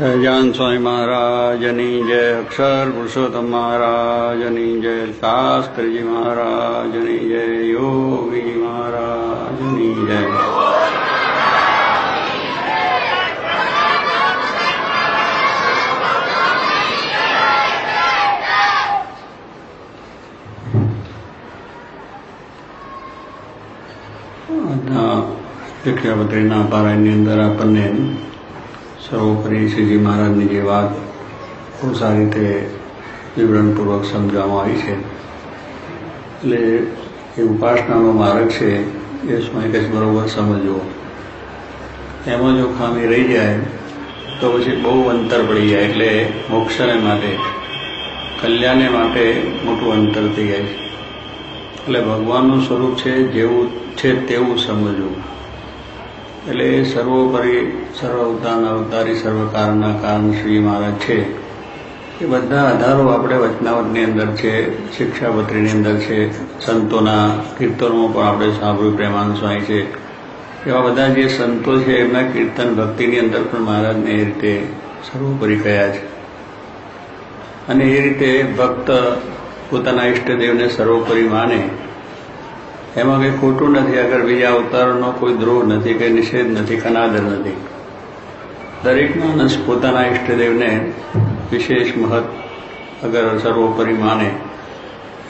સહજાન સ્વામી મહારાજની જય અક્ષર પુરુષોત્તમ મહારાજની જય શાસ્ત્રીજી મહારાજની જય યોગીજી મહારાજની જય શિક્ષાપત્રીના પારાયણની અંદર આપણને સર્વોપરી શ્રીજી મહારાજની જે વાત બહુ સારી રીતે વિવરણપૂર્વક સમજાવવામાં આવી છે. એટલે એ ઉપાસનાનો માર્ગ છે, એ સમય કે બરોબર સમજવો. એમાં જો ખામી રહી જાય, તો પછી બહુ અંતર પડી જાય, એટલે મોક્ષને માટે, કલ્યાણને માટે મોટું અંતર થઈ જાય છે. એટલે ભગવાનનું સ્વરૂપ છે, જેવું છે તેવું સમજવું. એટલે એ સર્વોપરી સર્વ અવતાર અવતારી સર્વ કારણના કારણ શ્રી મહારાજ છે. એ બધા આધારો આપણે વચનાવટની અંદર છે, શિક્ષાપત્રીની અંદર છે, સંતોના કીર્તનો પણ આપણે સાંભળ્યું પ્રેમાન સ્વાય છે. એવા બધા જે સંતો છે, એમના કીર્તન ભક્તિની અંદર પણ મહારાજને એ રીતે સર્વોપરી કયા છે. અને એ રીતે ભક્ત પોતાના ઈષ્ટદેવને સર્વોપરી માને. એમાં કંઈ ખોટું નથી. અગર બીજા અવતારોનો કોઈ દ્રોહ નથી કે નિષેધ નથી કનાદર નથી. દરેકનો અંશ પોતાના ઈષ્ટદેવને વિશેષ મહત્વ અગર સર્વોપરી માને.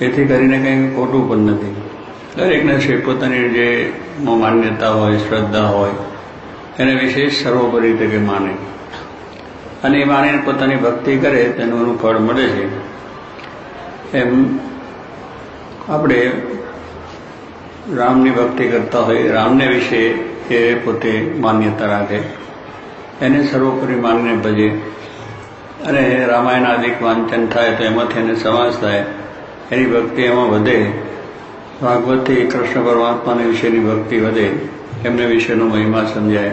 એથી કરીને કંઈ ખોટું પણ નથી. દરેકને છે પોતાની જે માન્યતા હોય, શ્રદ્ધા હોય, એને વિશેષ સર્વોપરી તરીકે માને. અને એ માનીને પોતાની ભક્તિ કરે, તેનું એનું ફળ મળે છે. એમ આપણે રામની ભક્તિ કરતા હોય, રામને વિશે એ પોતે માન્યતા રાખે. એને સર્વોપરી માનીને ભજે. અને રામાયણ આદિક વાંચન થાય તો એમાંથી એને સમાસ થાય. એની ભક્તિ એમાં વધે. ભાગવતથી કૃષ્ણ પરમાત્માને વિશેની ભક્તિ વધે. એમને વિશેનો મહિમા સમજાય.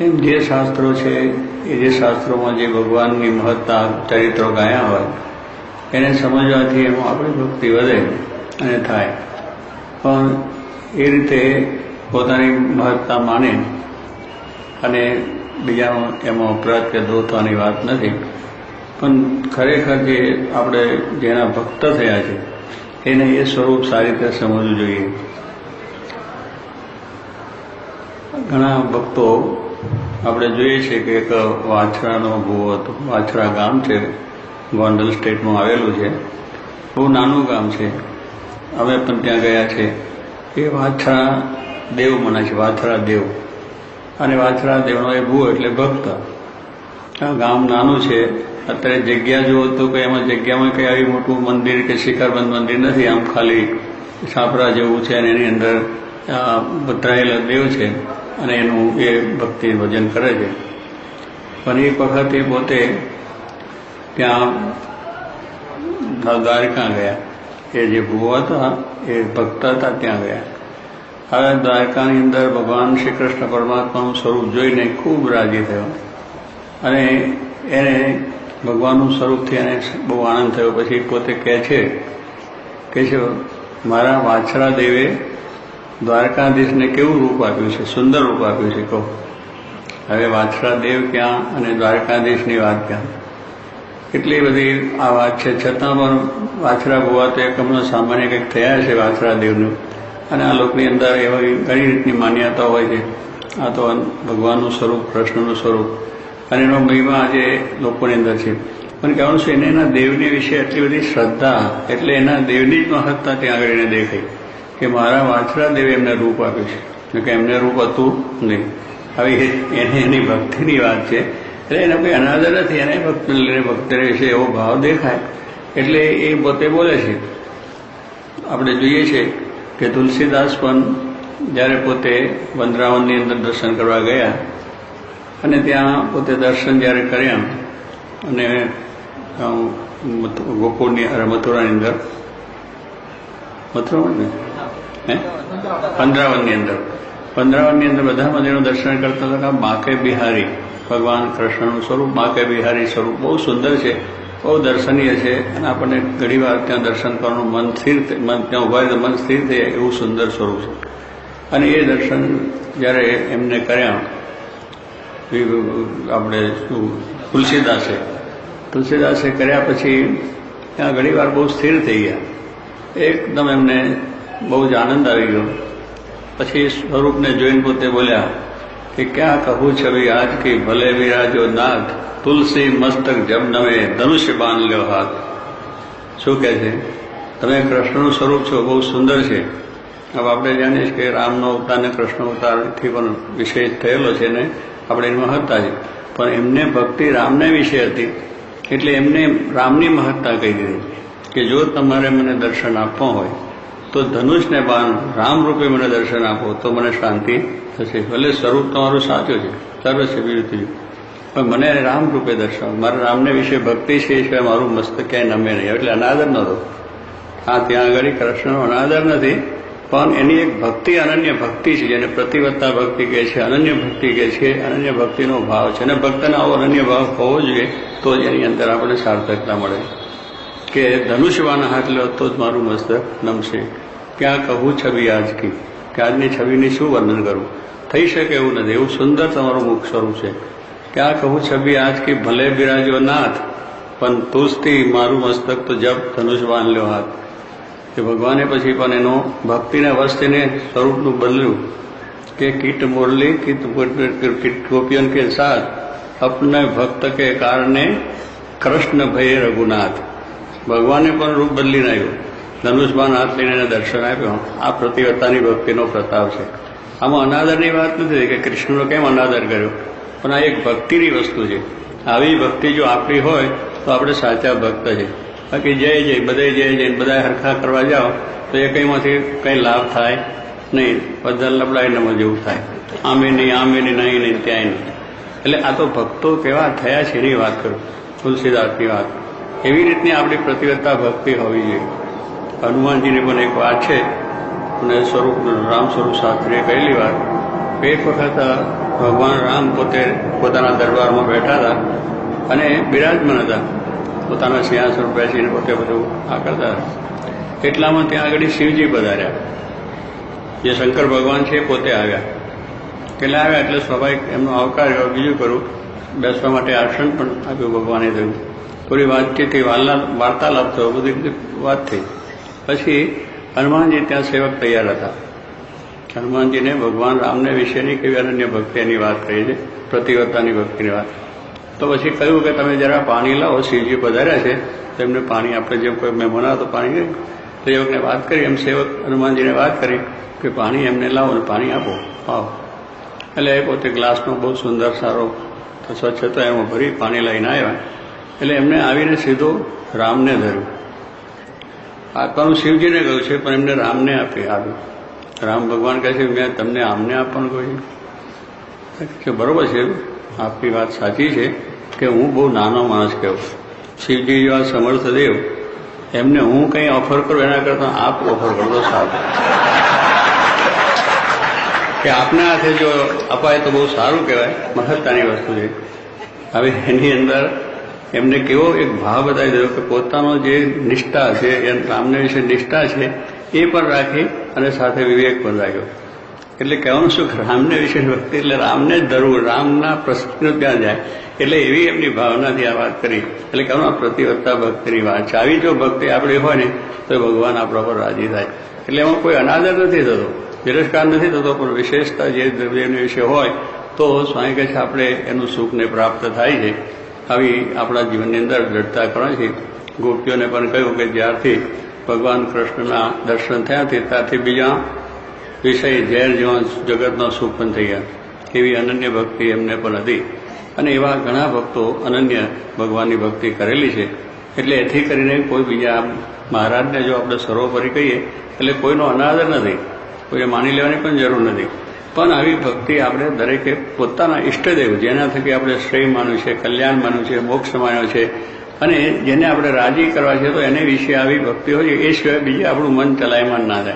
એમ જે શાસ્ત્રો છે, એ જે શાસ્ત્રોમાં જે ભગવાનની મહત્તા, ચરિત્રો ગાયા હોય, એને સમજવાથી એમાં આપણી ભક્તિ વધે અને થાય. પણ એ રીતે પોતાની મહત્તા માને અને બીજાનો એમાં અપરાધ કે દ્રોહ વાત નથી. પણ ખરેખર જે આપણે જેના ભક્ત થયા છે, એને એ સ્વરૂપ સારી રીતે સમજવું જોઈએ. ઘણા ભક્તો આપણે જોઈએ છીએ કે એક વાછરાનો ભૂવો હતો. વાછરા ગામ છે, ગોંડલ સ્ટેટમાં આવેલું છે. બહુ નાનું ગામ છે. અમે પણ ત્યાં ગયા છે. એ વાથરા દેવ મને છે વાથરા દેવ. અને વાથરા દેવનો એ ભૂ એટલે ભક્ત. આ ગામ નાનું છે. અત્યારે જગ્યા જુઓ તો કે એમાં જગ્યામાં કંઈ આવી મોટું મંદિર કે શિખરબંધ મંદિર નથી, આમ ખાલી છાપરા જેવું છે અને એની અંદર બતરાયેલા દેવ છે. અને એનું એ ભક્તિ ભજન કરે છે. પણ એક વખત એ પોતે ત્યાં દ્વારકા ગયા? એ જે ભૂવા હતા એ ભક્ત હતા ત્યાં ગયા. હવે દ્વારકાની અંદર ભગવાન શ્રી કૃષ્ણ પરમાત્માનું સ્વરૂપ જોઈને ખૂબ રાજી થયો. અને એને ભગવાનનું સ્વરૂપથી એને બહુ આનંદ થયો. પછી પોતે કહે છે કે છે, મારા વાછરા દેવે, દ્વારકાધીશને કેવું રૂપ આપ્યું છે? સુંદર રૂપ આપ્યું છે, કહો. હવે વાછરા દેવ ક્યાં અને દ્વારકાધીશની વાત ક્યાં? એટલી બધી આ વાત છે? છતાં પણ વાછરા ભૂવા તો એક હમણાં સામાન્ય કંઈક થયા છે વાછરા દેવનું. અને આ લોકોની અંદર એવી ઘણી રીતની માન્યતા હોય છે. આ તો ભગવાનનું સ્વરૂપ, કૃષ્ણનું સ્વરૂપ. અને એનો મહિમા આજે લોકોની અંદર છે. પણ કહેવાનું છે, એને એના દેવની વિશે એટલી બધી શ્રદ્ધા, એટલે એના દેવની જ મહત્તા ત્યાં આગળ એને દેખાઈ કે મારા વાછરા દેવે એમને રૂપ આપ્યું છે. કે એમને રૂપ હતું નહીં. હવે એને એની ભક્તિની વાત છે. એટલે એને કોઈ અનાદર નથી. એને ભક્ત રહે છે એવો ભાવ દેખાય. એટલે એ પોતે બોલે છે. આપણે જોઈએ છે કે તુલસીદાસ પણ જ્યારે પોતે વંદરાવનની અંદર દર્શન કરવા ગયા અને ત્યાં પોતે દર્શન જ્યારે કર્યા અને ગોકુળની મથુરાની અંદર. મથુરા ને હે? વંદરાવનની અંદર. પંદરાવનની અંદર બધા મંદિરનું દર્શન કરતા હતા બાકે બિહારી, ભગવાન કૃષ્ણનું સ્વરૂપ બાકે બિહારી સ્વરૂપ. બહુ સુંદર છે, બહુ દર્શનીય છે. અને આપણને ઘણી વાર ત્યાં દર્શન કરવાનું મન સ્થિર મન ત્યાં ઊભા રીતે મન સ્થિર થઈ એવું સુંદર સ્વરૂપ છે. અને એ દર્શન જ્યારે એમને કર્યા આપણે શું, તુલસીદાસે તુલસીદાસે કર્યા પછી ત્યાં ઘણી વાર બહુ સ્થિર થઈ ગયા. એકદમ એમને બહુ જ આનંદ આવી ગયો. પછી સ્વરૂપને જોઈને પોતે બોલ્યા કે ક્યાં કહું છવી આજ કે ભલે વિરાજો નાથ તુલસી, મસ્તક, જમ નમે, ધનુષ્ય બાંધ લ્યો હાથ. શું કહે છે? તમે કૃષ્ણનું સ્વરૂપ છો, બહુ સુંદર છે. હવે આપણે જાણીએ કે રામનો અવતાર ને કૃષ્ણ અવતારથી પણ વિશેષ થયેલો છે ને, આપણે એની મહત્તા છે. પણ એમને ભક્તિ રામને વિશે હતી, એટલે એમને રામની મહત્તા કહી દીધી કે જો તમારે મને દર્શન આપવા હોય તો ધનુષને બાણ રામ રૂપે મને દર્શન આપો, તો મને શાંતિ થશે. ભલે સ્વરૂપ તમારું સાચું છે સરસ છે પણ મને રામ રૂપે દર્શાવો. મારા રામને વિશે ભક્તિ છે એ સિવાય મારું મસ્તક ક્યાંય નમે નહીં. એટલે અનાદર નહોતો હા, ત્યાં આગળ કૃષ્ણનો અનાદર નથી, પણ એની એક ભક્તિ, અનન્ય ભક્તિ છે, જેને પ્રતિવત્તા ભક્તિ કહે છે, અનન્ય ભક્તિ કહે છે, અનન્ય ભક્તિનો ભાવ છે. અને ભક્તનો આવો અનન્ય ભાવ હોવો જોઈએ, તો જ એની અંદર આપણને સાર્થકતા મળે. કે ધનુષ્યવાના હાથ લો તો જ મારું મસ્તક નમશે. ક્યાં કહું છબી આજકી કે આજની છબીની શું વર્ણન કરું? થઈ શકે એવું નથી. એવું સુંદર તમારું મુખ સ્વરૂપ છે. ક્યાં કહું છબી આજકી ભલે બિરાજો નાથ, પણ તુજથી મારું મસ્તક તો જપ ધનુષવાન લ્યો હાથ. કે ભગવાને પછી પણ એનો ભક્તિના વસ્તીને સ્વરૂપનું બદલ્યું. કે કીટ મોરલી, કીટ કીટ ગોપિયન કે સાથ અપને ભક્ત કે કારણે કૃષ્ણ ભય રઘુનાથ. ભગવાને પણ રૂપ બદલી નાખ્યું. ધનુષબાન હાથ લઈને એને દર્શન આપ્યો. આ પ્રતિવર્તાની ભક્તિનો પ્રતાપ છે. આમાં અનાદરની વાત નથી કે કૃષ્ણનો કેમ અનાદર કર્યો? પણ આ એક ભક્તિની વસ્તુ છે. આવી ભક્તિ જો આપણી હોય, તો આપણે સાચા ભક્ત છે. બાકી જય જય બધે જય જય બધા હરખા કરવા જાઓ, તો એ કંઈમાંથી કંઈ લાભ થાય નહીં. બધા લબડાઈ નમો જેવું થાય. આમે નહીં આમે નહીં નહીં નહીં, ત્યાંય નહીં. એટલે આ તો ભક્તો કેવા થયા છે એની વાત કરું. તુલસીદાસની વાત એવી રીતની આપણી પ્રતિવત્તા ભક્તિ હોવી જોઈએ. હનુમાનજીની પણ એક વાત છે, અને સ્વરૂપ રામ સ્વરૂપ શાસ્ત્રીએ કહેલી વાત, એક વખત ભગવાન રામ પોતે પોતાના દરબારમાં બેઠા હતા અને બિરાજમાન હતા. પોતાના સિંહાસન પર બેસીને પોતે બધું આ કરતા હતા. એટલામાં ત્યાં આગળ શિવજી પધાર્યા. જે શંકર ભગવાન છે પોતે આવ્યા. પેલા આવ્યા એટલે સ્વાભાવિક એમનો આવકાર બીજું કરું બેસવા માટે આસન પણ આપ્યું ભગવાને થયું થોડી વાતચીત થઈ વાર્તા વાર્તાલાપ થયો, બધી વાત થઈ. પછી હનુમાનજી ત્યાં સેવક તૈયાર હતા. હનુમાનજીને ભગવાન રામને વિશેની કેવી અનન્ય ભક્તિની વાત કરી છે પ્રતિવત્તાની ભક્તિની વાત. તો પછી કહ્યું કે તમે જરા પાણી લાવો, શિવજી પધાર્યા છે તેમને પાણી આપણે જેમ કોઈ મહેમાન તો પાણી સેવકને વાત કરી, એમ સેવક હનુમાનજીને વાત કરી કે પાણી એમને લાવો અને પાણી આપો. આવો. એટલે એ પોતે ગ્લાસનો બહુ સુંદર સારો સ્વચ્છ છતાં એમાં ભરી પાણી લઈને આવ્યા. એટલે એમને આવીને સીધો રામને ધર્યું. આપવાનું શિવજીને કહ્યું છે, પણ એમને રામને આપી આવ્યું રામ ભગવાન કહે છે, મેં તમને આમને આપવાનું કહ્યું. કે બરોબર છે, આપની વાત સાચી છે કે હું બહુ નાનો માણસ કહું શિવજી જેવા સમર્થ દેવ એમને હું કંઈ ઓફર કરું, એના કરતાં આપ ઓફર કરો તો સારું. કે આપના હાથે જો અપાય તો બહુ સારું કહેવાય મહત્તાની વસ્તુ છે. હવે એની અંદર એમને કેવો એક ભાવ બતાવી દીધો કે પોતાનો જે નિષ્ઠા છે, એ રામને વિશે નિષ્ઠા છે, એ પણ રાખી અને સાથે વિવેક પણ રાખ્યો. એટલે કહેવાનું શું રામને વિશે ભક્તિ, એટલે રામને જ રામના પ્રશ્ન ત્યાં જાય. એટલે એવી એમની ભાવનાથી આ વાત કરી. એટલે કહેવાનું પ્રતિવત્તા ભક્તિની વાત છે. આવી જો ભક્તિ આપણી હોય ને, તો ભગવાન આપણા પર રાજી થાય. એટલે એમાં કોઈ અનાદર નથી થતો. તિરસ્કાર નથી થતો, પણ વિશેષતા જે દ્રવ્યની વિશે હોય, તો સ્વામી કહે છે, આપણે એનું સુખને પ્રાપ્ત થાય છે. આવી આપણા જીવનની અંદર દ્રઢતા છે. ગોપીઓને પણ કહ્યું કે જ્યારથી ભગવાન કૃષ્ણના દર્શન થયાથી ત્યારથી બીજા વિષય ઝેર જેવા જગતનો સુખ પણ થઈ ગયા. એવી અનન્ય ભક્તિ એમને પણ હતી. અને એવા ઘણા ભક્તો અનન્ય ભગવાનની ભક્તિ કરેલી છે. એટલે એથી કરીને કોઈ બીજા મહારાજને જો આપણે સર્વોપરી કહીએ, એટલે કોઈનો અનાદર નથી. કોઈને માની લેવાની પણ જરૂર નથી. પણ આવી ભક્તિ આપણે દરેકે પોતાના ઈષ્ટદેવ જેના થકી આપણે શ્રેય માન્યું છે, કલ્યાણ માન્યું છે, મોક્ષ માન્યો છે, અને જેને આપણે રાજી કરવા છે, તો એને વિશે આવી ભક્તિ હોય એ સિવાય બીજે આપણું મન ચલાયમાન ના થાય.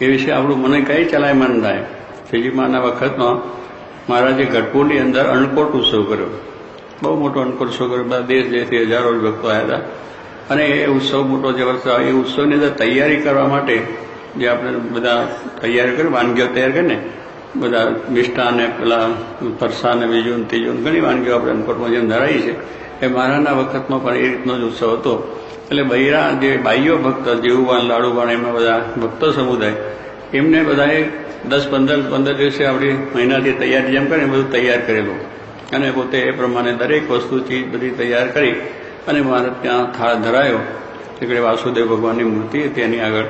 એ વિશે આપણું મને કંઈ ચલાયમાન થાય. શ્રીજીમાના વખતમાં મહારાજે ગઢપુરની અંદર અણકોટ ઉત્સવ કર્યો. બહુ મોટો અણકોટ ઉત્સવ કર્યો. બધા દેશ દેશથી હજારો જ ભક્તો આવ્યા હતા. અને એ ઉત્સવ મોટો જે વર્ષ એ ઉત્સવની અંદર તૈયારી કરવા માટે જે આપણે બધા તૈયાર કરી વાનગીઓ તૈયાર કરીને, બધા મિષ્ટાન, પેલા ફરસા ને બીજું ત્રીજું, ઘણી વાનગીઓ આપણે અનકોટમાં જેમ ધરાવી છે એ મારાના વખતમાં પણ એ રીતનો જ ઉત્સવ હતો. એટલે બૈરા જે બાઈઓ ભક્ત, જીવુબાન, લાડુબાન એમના બધા ભક્તો સમુદાય, એમને બધાએ દસ પંદર પંદર દિવસે આપણી મહિનાથી તૈયારી જેમ કરે બધું તૈયાર કરેલું. અને પોતે એ પ્રમાણે દરેક વસ્તુ ચીજ બધી તૈયાર કરી અને મારે ત્યાં થાળ ધરાયો. એટલે વાસુદેવ ભગવાનની મૂર્તિ તેની આગળ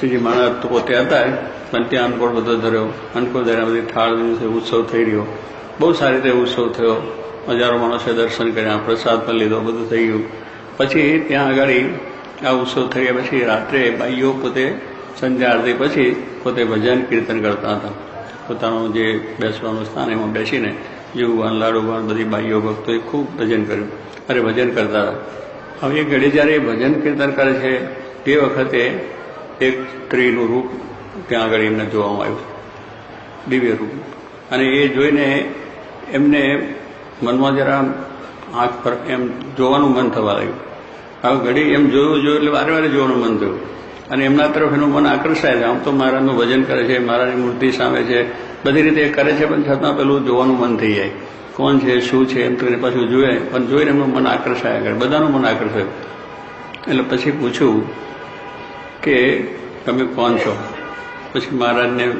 શ્રીજી મહારાજ તો પોતે હતા પણ ત્યાં અનકોડ બધો ધર્યો. અનકોડ ધર્યા બધી થાળ ઉત્સવ થઈ રહ્યો. બહુ સારી રીતે ઉત્સવ થયો. હજારો માણસે દર્શન કર્યા, પ્રસાદ પણ લીધો, બધું થઈ ગયું. પછી ત્યાં આગળ આ ઉત્સવ થઈ ગયા પછી રાત્રે બાઈઓ પોતે સંધ્યા આરતી પછી પોતે ભજન કીર્તન કરતા હતા. પોતાનું જે બેસવાનું સ્થાન એમાં બેસીને જીવવાન લાડુવાન બધી ભાઈઓ, ભક્તોએ ખૂબ ભજન કર્યું. અરે ભજન કરતા હતા. હવે એ ઘડી જ્યારે ભજન કીર્તન કરે છે, તે વખતે એક સ્ત્રીનું રૂપ ત્યાં આગળ એમને જોવામાં આવ્યું દિવ્ય રૂપ. અને એ જોઈને એમને મનમાં જરા આંખ પર એમ જોવાનું મન થવા લાગ્યું. હવે ઘડી એમ જોયું જોયું એટલે વારે વારે જોવાનું મન થયું. અને એમના તરફ એનું મન આકર્ષાય છે. આમ તો મહારાજનું ભજન કરે છે, મહારાજની મૂર્તિ સામે છે. બધી રીતે એ કરે છે, પણ છતાં પેલું જોવાનું મન થઈ જાય. કોણ છે, શું છે, એમ કરીને પાછું જોયે પણ જોઈને એમનું મન આકર્ષાય આગળ. બધાનું મન આકર્ષાયું. એટલે પછી પૂછ્યું કે તમે કોણ છો? પછી મહારાજને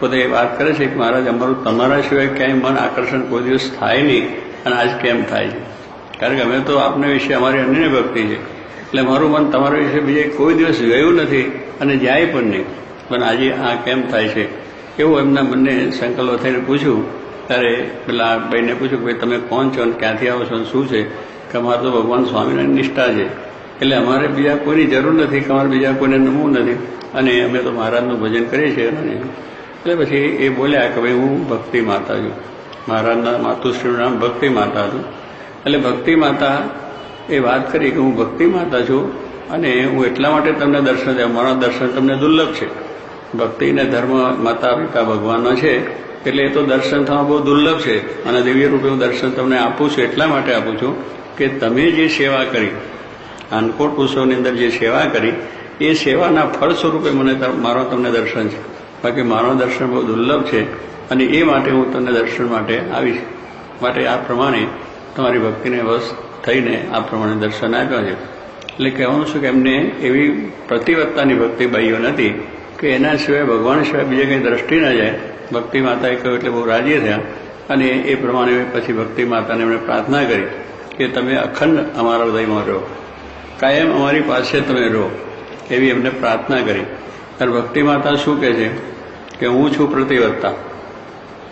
પોતે વાત કરે છે કે મહારાજ, અમારું તમારા સિવાય ક્યાંય મન આકર્ષણ કોઈ દિવસ થાય નહીં. અને આજ કેમ થાય છે? કારણ કે અમે તો આપના વિશે અમારી અન્ય ભક્તિ છે. એટલે મારું મન તમારા વિશે બીજે કોઈ દિવસ ગયું નથી અને જાય પણ નહીં. પણ આજે આ કેમ થાય છે? એવું એમના બંને સંકલ્પ થઈને પૂછ્યું. ત્યારે પેલા ભાઈને પૂછ્યું કે તમે કોણ છો અને ક્યાંથી આવો છો અને શું છે? કે અમારે તો ભગવાન સ્વામિનારાયણ નિષ્ઠા છે. એટલે અમારે બીજા કોઈની જરૂર નથી કે અમારે બીજા કોઈને નમવું નથી. અને અમે તો મહારાજનું ભજન કરીએ છીએ અને એટલે પછી એ બોલ્યા કે ભાઈ હું ભક્તિ માતા છું. મહારાજના માતુશ્રીનું નામ ભક્તિ માતા હતું. એટલે ભક્તિ માતા એ વાત કરી કે હું ભક્તિ માતા છું અને હું એટલા માટે તમને દર્શન દે મારા દર્શન તમને દુર્લભ છે. ભક્તિ ને ધર્મ માતા પિતા ભગવાનનો છે. એટલે એ તો દર્શન થવા બહુ દુર્લભ છે. અને દિવ્ય રૂપે હું દર્શન તમને આપું છું, એટલા માટે આપું છું કે તમે જે સેવા કરી અન્નકોટ ઉત્સવની અંદર જે સેવા કરી, એ સેવાના ફળ સ્વરૂપે મને મારો તમને દર્શન છે. બાકી મારો દર્શન બહુ દુર્લભ છે અને એ માટે હું તમને દર્શન માટે આવીશ. માટે આ પ્રમાણે તમારી ભક્તિને વશ થઈને આ પ્રમાણે દર્શન આપ્યા છે. એટલે કહેવાનું શું કે એમને એવી પ્રતિવત્તાની ભક્તિ બાઈઓ નથી કે એના સિવાય ભગવાન સિવાય બીજે કંઈ દ્રષ્ટિ ન જાય. ભક્તિ માતાએ કહ્યું એટલે બહુ રાજી થયા અને એ પ્રમાણે પછી ભક્તિ માતાને એમણે પ્રાર્થના કરી કે તમે અખંડ અમારા હૃદયમાં રહો. કાયમ અમારી પાસે તમે રહો, એવી એમને પ્રાર્થના કરી. ત્યારે ભક્તિ માતા શું કહે છે? કે હું છું પ્રતિવત્તા.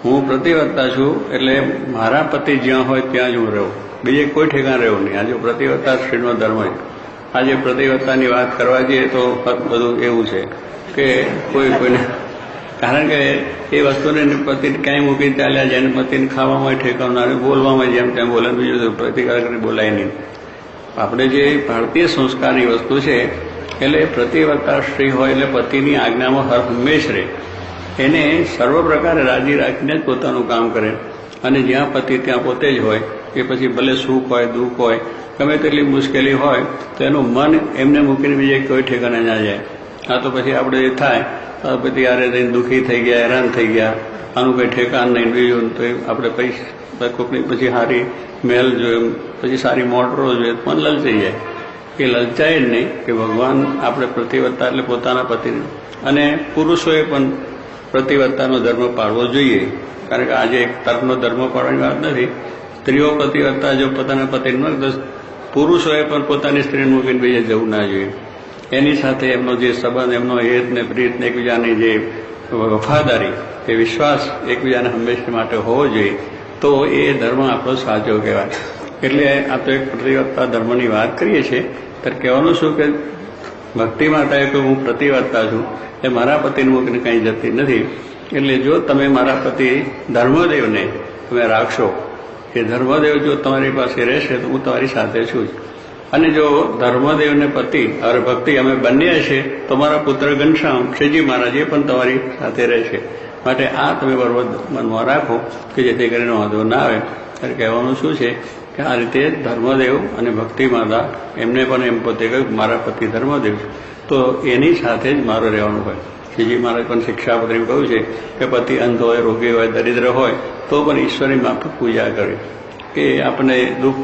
હું પ્રતિવત્તા છું એટલે મારા પતિ જ્યાં હોય ત્યાં જ હું રહું. બીજે કોઈ ઠેકાણ રહેવું નહીં. આજે પ્રતિવત્તા શ્રીનો ધર્મ છે. આજે પ્રતિવત્તાની વાત કરવા જઈએ તો બધું એવું છે કે કોઈ કોઈને કારણ કે એ વસ્તુને પતિ ક્યાંય મૂકી ચાલ્યા જેને પતિને ખાવામાં ઠેકાવનાર બોલવામાં જેમ તેમ બોલે બીજું પ્રતિકાર કરી બોલાય નહીં. આપણે જે ભારતીય સંસ્કારની વસ્તુ છે, એટલે પ્રતિવર્તા સ્ત્રી હોય એટલે પતિની આજ્ઞામાં હર હંમેશ રહે. એને સર્વ પ્રકારે રાજી રાખીને જ પોતાનું કામ કરે. અને જ્યાં પતિ ત્યાં પોતે જ હોય કે પછી ભલે સુખ હોય, દુઃખ હોય, ગમે તેટલી મુશ્કેલી હોય, તો એનું મન એમને મૂકીને બીજે કોઈ ઠેકાણે ના જાય. આ તો પછી આપણે જે થાય પછી આરે રહીને દુઃખી થઈ ગયા, હેરાન થઈ ગયા. આનું કંઈ ઠેકાણ નહીં, બીજું તો આપણે પૈસા કોઈકની પછી સારી મહેલ જોઈએ, પછી સારી મોટરો જોઈએ પણ લલચાઈ જાય. એ લલચાય જ નહીં કે ભગવાન આપણે પ્રતિવત્તા એટલે પોતાના પતિને અને પુરુષોએ પણ પ્રતિવત્તાનો ધર્મ પાળવો જોઈએ. કારણ કે આજે એક તર્કનો ધર્મ પાડવાની વાત નથી. સ્ત્રીઓ પ્રતિવત્તા જો પોતાના પતિને તો પુરુષોએ પણ પોતાની સ્ત્રીને મૂકીને બીજે જવું ના જોઈએ. એની સાથે એમનો જે સંબંધ, એમનો હેત ને પ્રીત ને એકબીજાની જે વફાદારી એ વિશ્વાસ એકબીજાને હંમેશા માટે હોવો જોઈએ, તો એ ધર્મ આપણો સાચો કહેવાય. એટલે આ તો એક પ્રતિવત્તા ધર્મની વાત કરીએ છીએ, ત્યારે કહેવાનું શું કે ભક્તિ માતાએ કે હું પ્રતિવત્તા છું. એ મારા પતિનું મૂકીને કંઈ જતી નથી. એટલે જો તમે મારા પતિ ધર્મદેવને તમે રાખશો, કે ધર્મદેવ જો તમારી પાસે રહેશે, તો હું તમારી સાથે છું જ. અને જો ધર્મદેવને પતિ હવે ભક્તિ અમે બંને છે, તો મારા પુત્ર ઘનશ્યામ, શ્રીજી મહારાજ એ પણ તમારી સાથે રહેશે. માટે આ તમે બરોબર મનમાં રાખો કે જેથી કરીને વાંધો ના આવે. ત્યારે કહેવાનું શું છે કે આ રીતે ધર્મદેવ અને ભક્તિ માતા એમને પણ એમ પોતે કહ્યું મારા પતિ ધર્મદેવ છે. તો એની સાથે જ મારું રહેવાનું હોય. શ્રીજી મહારાજ પણ શિક્ષાપત્રીમાં કહ્યું છે કે પતિ અંધ હોય, રોગી હોય, દરિદ્ર હોય, તો પણ ઈશ્વરની માફક પૂજા કરે. કે આપણને દુઃખ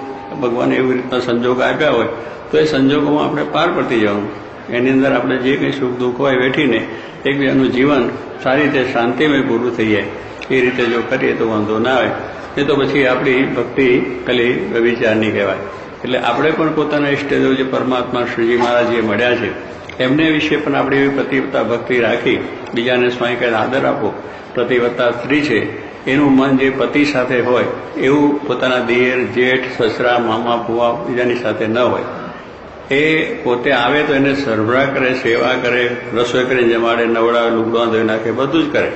ભગવાને એવી રીતના સંજોગ આપ્યા હોય, તો એ સંજોગોમાં આપણે પાર પડતી જવાનું. એની અંદર આપણે જે કંઈ સુખ દુઃખ હોય વેઠીને એકબીજાનું જીવન સારી રીતે શાંતિમય પૂરું થઈ જાય, એ રીતે જો કરીએ તો વાંધો ના આવે. એ તો પછી આપણી ભક્તિ ખાલી વ્યવિચારની કહેવાય. એટલે આપણે પણ પોતાના ઇષ્ટદેવ જે પરમાત્મા શ્રીજી મહારાજ જે મળ્યા છે, એમને વિશે પણ આપણે એવી પ્રતિવતા ભક્તિ રાખી, બીજાને સ્વાય કહે આદર આપો. પ્રતિવત્તા સ્ત્રી છે, એનું મન જે પતિ સાથે હોય, એવું પોતાના દિયર, જેઠ, સસરા, મામા ફુવા બીજાની સાથે ન હોય. એ પોતે આવે તો એને સરભરા કરે, સેવા કરે, રસોઈ કરીને જમાડે, નવડાવે, લુગડા ધોઈ નાખે, બધું જ કરે.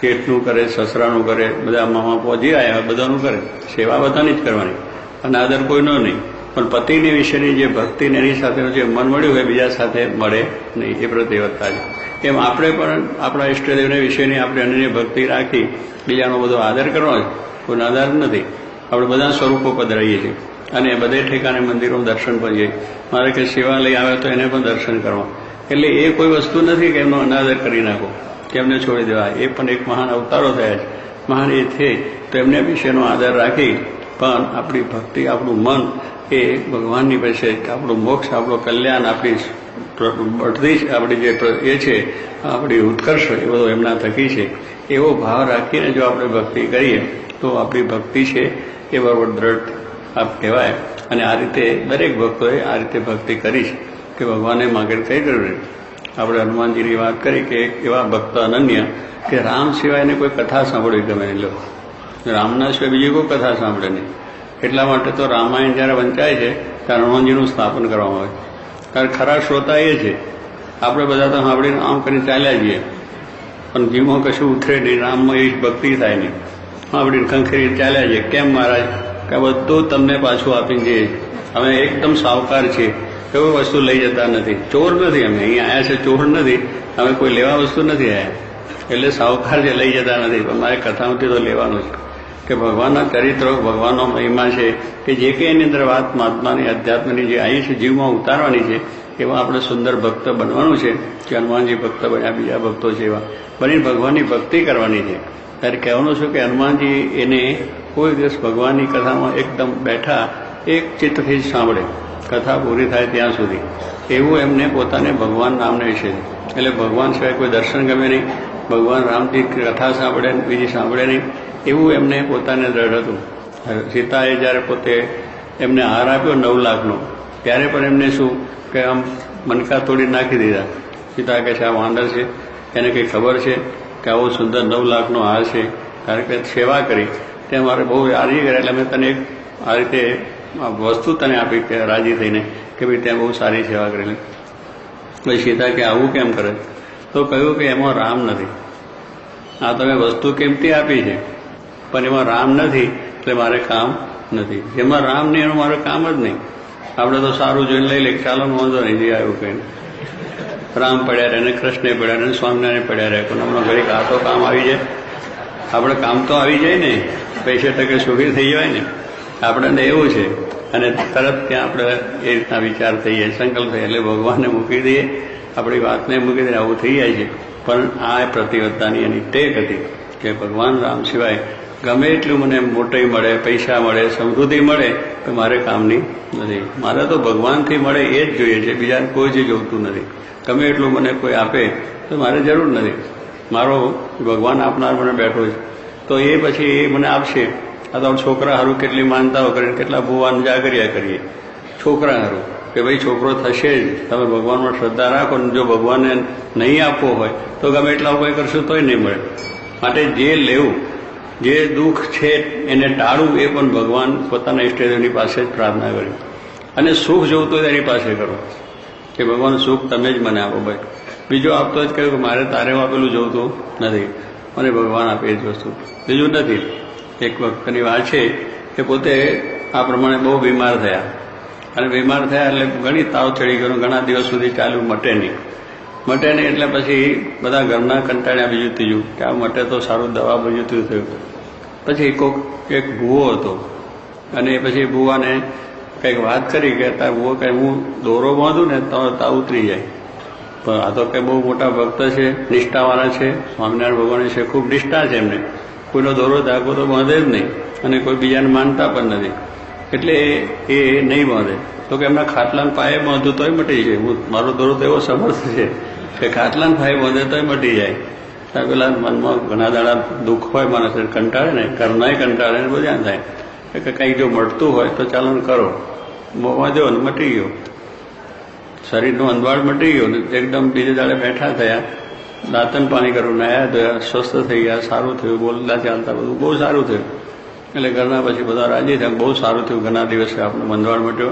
પેટનું કરે, સસરાનું કરે, બધા મામા પહોંચી આવ્યા બધાનું કરે. સેવા બધાની જ કરવાની. અને આદર કોઈનો નહીં. પણ પતિની વિશેની જે ભક્તિ ને એની સાથેનું જે મન મળ્યું હોય, બીજા સાથે મળે નહીં. એ પ્રતિવત્તા છે. એમ આપણે પણ આપણા ઈષ્ટદેવને વિશેની આપણે અન્ય ભક્તિ રાખી, બીજાનો બધો આદર કરવાનો છે. કોઈનો આધાર નથી. આપણે બધા સ્વરૂપો પદ રહીએ છીએ. અને બધે ઠેકાણે મંદિરો દર્શન પણ જઈ. મારે કે શિવાલય આવે તો એને પણ દર્શન કરવા. એટલે એ કોઈ વસ્તુ નથી કે એમનો અનાદર કરી નાખો. કે એમને છોડી દેવા. એ પણ એક મહાન અવતારો થયા છે. મહાન એ છે. તો એમને વિશેનો આદર રાખી. પણ આપણી ભક્તિ, આપણું મન એ ભગવાનની પાસે આપણું મોક્ષ, આપણું કલ્યાણ, આપણી બઢતી આપણી જે એ છે, આપણી ઉત્કર્ષ એ બધો એમના થકી છે. એવો ભાવ રાખીને જો આપણે ભક્તિ કરીએ, તો આપણી ભક્તિ છે એ બરાબર દ્રઢ આપ કહેવાય. અને આ રીતે દરેક ભક્તોએ આ રીતે ભક્તિ કરી છે કે ભગવાને માગે થઈ જરૂર આપણે હનુમાનજીની વાત કરી કે એક એવા ભક્ત અનન્ય કે રામ સિવાયને કોઈ કથા સાંભળવી ગમે નહીં લો. રામના સિવાય બીજી કોઈ કથા સાંભળે નહીં. એટલા માટે તો રામાયણ જ્યારે વંચાય છે, ત્યારે હનુમાનજીનું સ્થાપન કરવામાં આવે. કારણ ખરા શ્રોતા એ છે. આપણે બધા તો સાંભળીને આમ કરીને ચાલ્યા જઈએ. પણ જીવમાં કશું ઉતરે નહીં. રામમાં એવી ભક્તિ થાય નહીં. સાંભળીને ખંખેરી ચાલ્યા જઈએ. કેમ મહારાજ? કે બધું તમને પાછું આપી જઈએ. અમે એકદમ સાવકાર છીએ. કોઈ વસ્તુ લઈ જતા નથી. ચોર નથી અમે. અહીંયા આવ્યા છે ચોર નથી. અમે કોઈ લેવા વસ્તુ નથી આવ્યા એટલે સાવકાર જે લઈ જતા નથી. પણ મારે કથામાંથી તો લેવાનું છે. કે ભગવાનના ચરિત્રો, ભગવાનનો મહિમા છે કે જે કંઈ એની અંદર વાત મહાત્માની અધ્યાત્મની જે આવી છે જીવમાં ઉતારવાની છે, એવા આપણે સુંદર ભક્ત બનવાનું છે. કે હનુમાનજી ભક્ત બન્યા, બીજા ભક્તો છે એવા બની ભગવાનની ભક્તિ કરવાની છે. ત્યારે કહેવાનું છું કે હનુમાનજી એને કોઈ દિવસ ભગવાનની કથામાં એકદમ બેઠા એક ચિત્તથી જ સાંભળે. કથા પૂરી થાય ત્યાં સુધી. એવું એમને પોતાને ભગવાન નામને વિશે. એટલે ભગવાન સિવાય કોઈ દર્શન ગમે નહીં. ભગવાન રામજી કથા સાંભળે બીજી સાંભળે નહીં. એવું એમને પોતાને દ્રઢ હતું. સીતાએ જ્યારે પોતે એમને હાર આપ્યો નવ લાખનો, ત્યારે પણ એમને શું કે આમ મનકા તોડી નાખી દીધા. સીતા કહે છે, આ વાંદર છે. એને કંઈ ખબર છે કે આવો સુંદર નવ લાખનો હાર છે. કારણ કે સેવા કરી. તે મારે બહુ આરી કર્યા એટલે મેં તને એક આ રીતે વસ્તુ તને આપી કે રાજી થઈને કે ભાઈ ત્યાં બહુ સારી સેવા કરેલી. પછી સીતા કે આવું કેમ કરે? તો કહ્યું કે એમાં રામ નથી. આ તમે વસ્તુ કેમથી આપી છે, પણ એમાં રામ નથી એટલે મારે કામ નથી. જેમાં રામ નહીં, એનું મારે કામ જ નહીં. આપણે તો સારું જોઈને લઈ લે ચાલો વાંધો નહીં જે આવ્યું કહીને. રામ પડ્યા રહે ને કૃષ્ણે પડ્યા રહે સ્વામિનારાયણ પડ્યા રહે પણ હમણાં ઘડીક આ તો કામ આવી જાય. આપણે કામ તો આવી જાય ને, પૈસા ટકે સુખી થઈ જાય ને. આપણને એવું છે. અને તરત ત્યાં આપણે એ રીતના વિચાર થઈ જાય સંકલ્પ થાય એટલે ભગવાનને મૂકી દઈએ. આપણી વાતને મૂકી દઈએ, આવું થઈ જાય છે. પણ આ પ્રતિબદ્ધતાની એની ટેક હતી કે ભગવાન રામ સિવાય ગમે એટલું મને મોટી મળે, પૈસા મળે, સમૃદ્ધિ મળે, તો મારે કામની નથી. મારે તો ભગવાનથી મળે એ જ જોઈએ છે. બીજાને કોઈ જ જોતું નથી. ગમે એટલું મને કોઈ આપે, તો મારે જરૂર નથી. મારો ભગવાન આપનાર મને બેઠો છે. તો એ પછી એ મને આપશે, આ તો છોકરા હારું કેટલી માનતાઓ કરીને કેટલા ભુવાન જાગર્યા કરીએ. છોકરા હારું કે ભાઈ, છોકરો થશે જ. તમે ભગવાનમાં શ્રદ્ધા રાખો ને જો ભગવાનને નહીં આપવો હોય, તો ગમે એટલા ઉપાય કરશો તોય નહીં મળે. માટે જે લેવું, જે દુઃખ છે એને ટાળવું, એ પણ ભગવાન પોતાના ઇષ્ટદેવની પાસે જ પ્રાર્થના કરી. અને સુખ જોવું તો એની પાસે કરો. કે ભગવાન, સુખ તમે જ મને આપો ભાઈ. બીજો આપતો જ કહ્યું કે મારે તારે આપેલું જોતું નથી. મને ભગવાન આપે જ વસ્તુ. બીજું નથી. એક વખતની વાત છે કે પોતે આ પ્રમાણે બહુ બીમાર થયા. અને બીમાર થયા એટલે ઘણી તાવ ચડી ગયો ઘણા દિવસ સુધી ચાલ્યું મટે નહીં. મટે નહીં એટલે પછી બધા ઘરના કંટાળ્યા બીજું ત્રીજું કે આ મટે તો સારું દવા બીજું ત્રીજું થયું. પછી કોક એક ભૂવો હતો. અને પછી ભૂવાને કંઈક વાત કરી કે તાર ભૂવો કંઈ હું દોરો બાંધું ને તો તાવ ઉતરી જાય. પણ આ તો કે બહુ મોટા ભક્ત છે, નિષ્ઠાવાળા છે, સ્વામિનારાયણ ભગવાન છે, ખૂબ નિષ્ઠા છે એમને. કોઈનો દોરો ધાગો તો બાંધે જ નહીં અને કોઈ બીજાને માનતા પણ નથી. એટલે એ નહીં બાંધે. તો કે એમના ખાટલાના પાયે બાંધું તોય મટી જાય. હું મારો દોરો તો એવો સમર્થ છે કે ખાટલાના પાયે બાંધે તોય મટી જાય. પેલા મનમાં ઘણા દાડા દુઃખ હોય માણસ કંટાળે ને કરનાય કંટાળે ને બધા થાય. કે કંઈક જો મળતું હોય તો ચાલો કરો. મોવા દો ને મટી ગયો. શરીરનું અંધવાળ મટી ગયું એકદમ બીજે દાડે બેઠા થયા. દાંતન પાણી કરવું નાયા થયા સ્વસ્થ થઈ ગયા, સારું થયું, બોલતા ચાલતા બધું બહુ સારું થયું. એટલે ઘરના પછી બધા રાજી થયા. બહુ સારું થયું. ઘણા દિવસે આપણે મંદવાળ મટ્યો.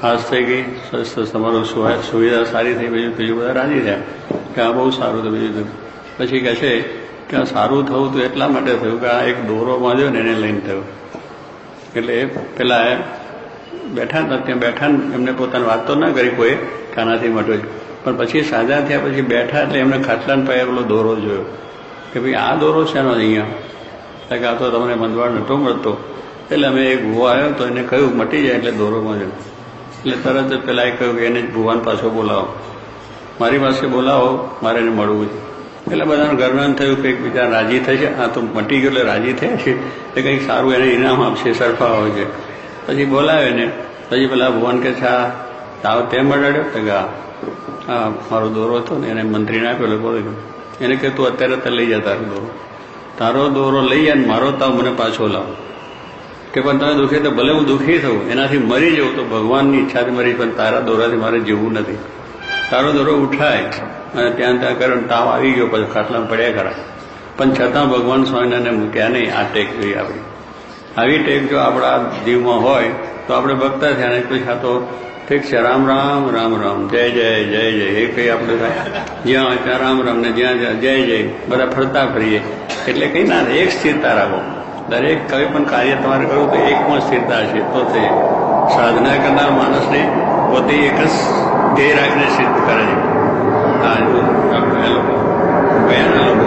ખાસ થઈ ગઈ. સ્વસ્થ, તમારું સુવા- સુવિધા સારી થઈ, બીજું બીજું બધા રાજી થયા કે આ બહુ સારું થયું, બીજું થયું. પછી કહે છે કે આ સારું થવું તો એટલા માટે થયું કે આ એક દોરો બાંધ્યો ને એને લઈને થયું. એટલે પહેલાં બેઠા ત્યાં બેઠા એમને પોતાની વાત તો ના કરી કોઈ, કાનાથી મટો પણ પછી સાજા થયા પછી બેઠા એટલે એમને ખાટલાને પાસે પેલો દોરો જોયો. કે ભાઈ, આ દોરો છે એનો અહીંયા? એટલે કે આ તો તમને મંદવાડ નહોતો મળતો. એટલે અમે એક ભૂવા આવ્યો તો એને કહ્યું, મટી જાય એટલે દોરો મળ્યો એટલે તરત જ પેલા એ કહ્યું કે એને જ ભુવાન પાછો બોલાવો. મારી પાસે બોલાવો, મારે એને મળવું છે. એટલે બધાનું ઘરનાન થયું કે બીજા રાજી થશે. આ તો મટી ગયો એટલે રાજી થયા છે એટલે કંઈક સારું એને ઇનામ આપશે સરફા હોય છે. પછી બોલાવે ને, પછી પેલા ભુવન કે છે તાવ તેમ અડાડ્યો? તો કે હા મારો દોરો હતો ને, એને મંત્રીને આપ્યો બોલો એને કે, તું અત્યારે તો લઈ જા તારો દોરો. તારો દોરો લઈ અને મારો તાવ મને પાછો લાવો. કે પણ તમે દુઃખી તો ભલે હું દુઃખી થઉં, એનાથી મરી જવું તો ભગવાનની ઈચ્છાથી મરી, પણ તારા દોરાથી મારે જીવવું નથી. તારો દોરો ઉઠાય અને ત્યાં ત્યાં કરે તાવ આવી ગયો, પછી ખાટલામાં પડ્યા ખરા. પણ છતાં ભગવાન સ્વામિનારાયણને મૂક્યા નહીં, આ ટેક જોઈએ આપણી આવી ટેક જો આપણા જીવમાં હોય, તો આપણે ભક્તા છે અને પછી આ તો ઠીક છે, રામ રામ રામ રામ. જય જય જય જય. એ કઈ આપણે જ્યાં ત્યાં રામ રામ ને જ્યાં જ્યાં જય જય. બધા ફરતા ફરીએ. એટલે કઈ ના એક સ્થિરતા રાખો દરેક કઈ પણ કાર્ય તમારે કરવું તો એકમાં સ્થિરતા છે, તો તે સાધના કરનાર માણસને પોતે એક જ ધ્યેય રાખીને સિદ્ધ કરે છે. આ લોકો ગયાના લોકો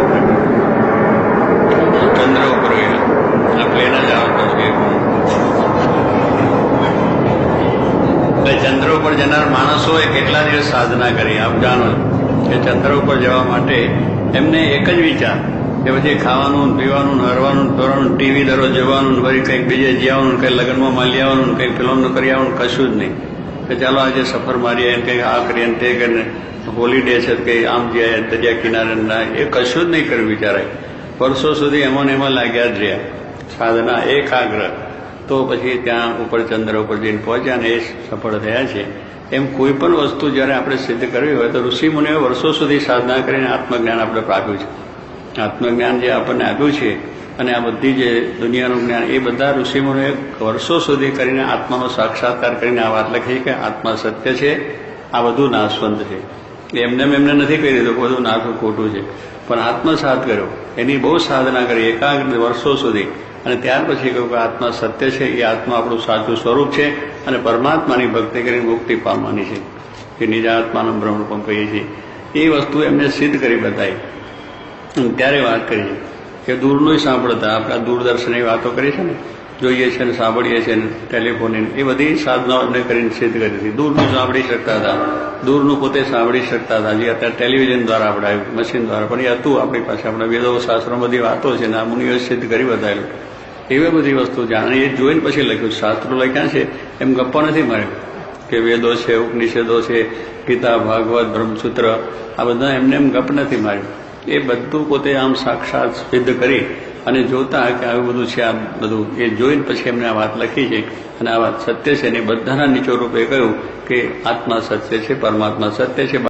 એટલે ચંદ્ર ઉપર જનાર માણસોએ કેટલા દિવસ સાધના કરી? આપ જાણો કે ચંદ્ર ઉપર જવા માટે એમને એક જ વિચાર કે પછી ખાવાનું, પીવાનું હરવાનું ધોરણ ટીવી દરરોજ જોવાનું ફરી કંઈક બીજે જીવાનું કંઈક લગ્નમાં મળી આવવાનું કંઈક ફિલ્મનું કરી આવવાનું, કશું જ નહીં. કે ચાલો આજે સફર મારીએ કંઈક આ કરીએ તે કરીને હોલીડે છે કે આમ જાય દરિયા કિનારે ના એ કશું જ નહીં કર્યું વિચારાય વર્ષો સુધી એમાં ને એમાં લાગ્યા જ રહ્યા. સાધના, એકાગ્ર. તો પછી ત્યાં ઉપર ચંદ્ર ઉપર જઈને પહોંચ્યા ને એ સફળ થયા છે. એમ કોઈ પણ વસ્તુ જ્યારે આપણે સિદ્ધ કરવી હોય તો ઋષિ મુનિઓએ વર્ષો સુધી સાધના કરીને આત્મજ્ઞાન આપણે પ્રાપ્યું છે. આત્મજ્ઞાન જે આપણને આપ્યું છે અને આ બધી જે દુનિયાનું જ્ઞાન, એ બધા ઋષિમુનિઓએ વર્ષો સુધી કરીને આત્માનો સાક્ષાત્કાર કરીને આ વાત લખી કે આત્મા સત્ય છે, આ બધું નાશવંત છે. એમને એમને નથી કહી દીધું કે બધું નાખું ખોટું છે. પણ આત્મસાત કર્યો. એની બહુ સાધના કરી. એકાગ્ર વર્ષો સુધી અને ત્યાર પછી કહ્યું કે આત્મા સત્ય છે, એ આત્મા આપણું સાચું સ્વરૂપ છે અને પરમાત્માની ભક્તિ કરીને મુક્તિ પામવાની છે. કે નિજાત્માનું બ્રહ્મરૂપમ કહીએ છીએ. એ વસ્તુ એમને સિદ્ધ કરી બતાવી. ત્યારે વાત કરી કે દૂરનું સાંભળતા, આપણે દૂરદર્શનની વાતો કરી છે ને, જોઈએ છે ને, સાંભળીએ છીએ ને, ટેલિફોનની, એ બધી સાધનાઓ એમને કરીને સિદ્ધ કરી હતી. દૂરનું સાંભળી શકતા હતા. દૂરનું પોતે સાંભળી શકતા હતા. જે અત્યારે ટેલિવિઝન દ્વારા આપણે, મશીન દ્વારા, પણ એ હતું આપણી પાસે. આપણે વેદો શાસ્ત્રો બધી વાતો છે ને, આ મુનિઓ સિદ્ધ કરી બતાવેલું. એવી બધી વસ્તુ જાણે એ જોઈને પછી લખ્યું, શાસ્ત્રો લખ્યા છે. એમ ગપ્પા નથી માર્યો. કે વેદો છે, ઉપનિષેદો છે, ગીતા, ભાગવત, બ્રહ્મસૂત્ર, આ બધા એમને એમ ગપ નથી માર્યું. એ બધું પોતે આમ સાક્ષાત સિદ્ધ કરી અને જોતા કે આવું બધું છે, આ બધું. એ જોઈને પછી એમને આ વાત લખી છે. અને આ વાત સત્ય છે. અને બધાના નીચો રૂપે કહ્યું કે આત્મા સત્ય છે, પરમાત્મા સત્ય છે.